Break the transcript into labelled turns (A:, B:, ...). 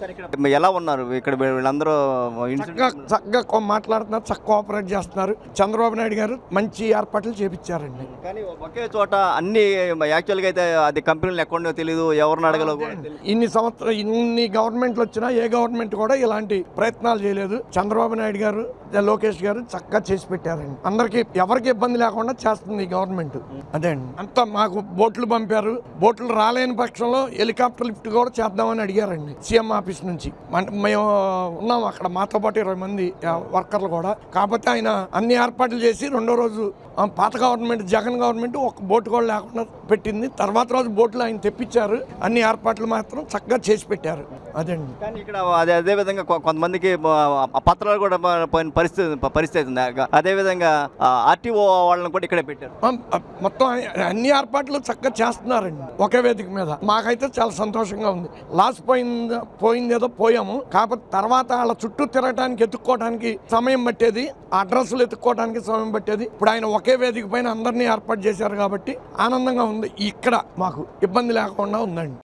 A: సరే ఇక్కడ ఎలా ఉన్నారు? ఇక్కడ వీళ్ళందరూ
B: చక్కగా మాట్లాడుతున్నారు చక్కగా కోఆపరేట్ చేస్తున్నారు. చంద్రబాబు నాయుడు గారు మంచి ఏర్పాట్లు చేపించారండి.
A: కానీ ఒకే చోట అన్ని యాక్చువల్గా అయితే అది కంపెనీలు ఎక్కడో తెలియదు ఎవరిని అడగలో కూడా తెలియదు
B: ఇన్ని సంవత్సరాలు ఇన్ని గవర్నమెంట్లు వచ్చినా ఏ గవర్నమెంట్ కూడా ఇలాంటి ప్రయత్నాలు చేయలేదు. చంద్రబాబు నాయుడు గారు లోకేష్ గారు చక్కగా చేసి పెట్టారండి. అందరికి ఎవరికి ఇబ్బంది లేకుండా చేస్తుంది ఈ గవర్నమెంట్ అదే అండి. అంతా మాకు బోట్లు పంపారు. బోట్లు రాలేని పక్షంలో హెలికాప్టర్ లిఫ్ట్ కూడా చేద్దామని అడిగారండి. సీఎం ఆఫీస్ నుంచి. మేము ఉన్నాం అక్కడ మాతో పాటు ఇరవై మంది వర్కర్లు కూడా. కాకపోతే ఆయన అన్ని ఏర్పాట్లు చేసి రెండో రోజు పాత గవర్నమెంట్ జగన్ గవర్నమెంట్ ఒక బోటు కూడా లేకుండా పెట్టింది. తర్వాత రోజు బోట్లు ఆయన తెప్పించారు. అన్ని ఏర్పాట్లు మాత్రం చక్కగా చేసి పెట్టారు. అదండి.
A: కానీ ఇక్కడ అదే అదే విధంగా కొంతమందికి పత్రాలు కూడా పోయిన పరిస్థితి పరిస్థితి ఉంది. అదే విధంగా ఆర్టీఓ వాళ్ళని కూడా ఇక్కడే పెట్టారు.
B: మొత్తం అన్ని ఏర్పాట్లు చక్కగా చేస్తున్నారండి ఒకే వేదిక మీద. మాకైతే చాలా సంతోషంగా ఉంది. లాస్ పోయింది పోయింది ఏదో పోయాము. కాకపోతే తర్వాత వాళ్ళ చుట్టూ తిరగటానికి ఎత్తుక్కోవడానికి సమయం పట్టేది. ఆ అడ్రస్లు ఎత్తుక్కోవడానికి సమయం పట్టేది. ఇప్పుడు ఆయన ఒకే వేదిక పైన అందరినీ ఏర్పాటు చేశారు కాబట్టి ఆనందంగా ఉంది. ఇక్కడ మాకు ఇబ్బంది లేకుండా ఉందండి.